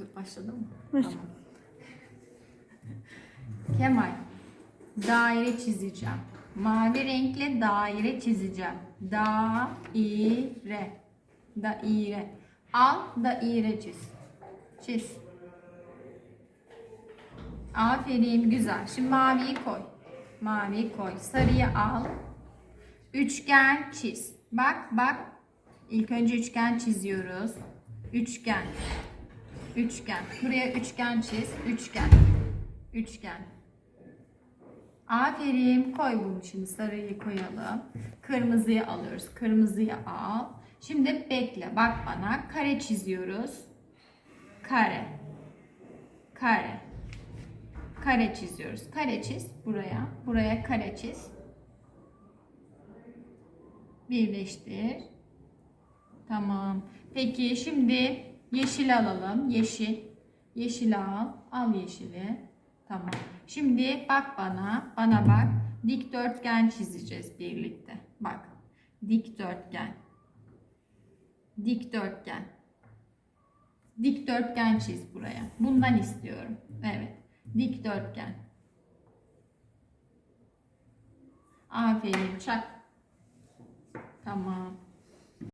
Dur başladı mı? Başla. Tamam. Kemal. Daire çizeceğim. Mavi renkle daire çizeceğim. Daire. Daire. Al daire çiz. Çiz. Aferin güzel. Şimdi maviyi koy. Maviyi koy. Sarıyı al. Üçgen çiz. Bak bak. İlk önce üçgen çiziyoruz. Üçgen. Üçgen. Buraya üçgen çiz. Üçgen. Üçgen. Aferin. Koy bunu şimdi. Sarıyı koyalım. Kırmızıyı alıyoruz. Kırmızıyı al. Şimdi bekle. Bak bana. Kare çiziyoruz. Kare. Kare. Kare çiziyoruz. Kare çiz. Buraya. Buraya kare çiz. Birleştir. Tamam. Peki şimdi yeşil alalım. Yeşil. Yeşil al. Al yeşili. Tamam. Şimdi bak bana. Bana bak. Dikdörtgen çizeceğiz birlikte. Bak. Dikdörtgen. Dikdörtgen. Dikdörtgen çiz buraya. Bundan istiyorum. Evet. Dikdörtgen. Aferin. Çak. Tamam.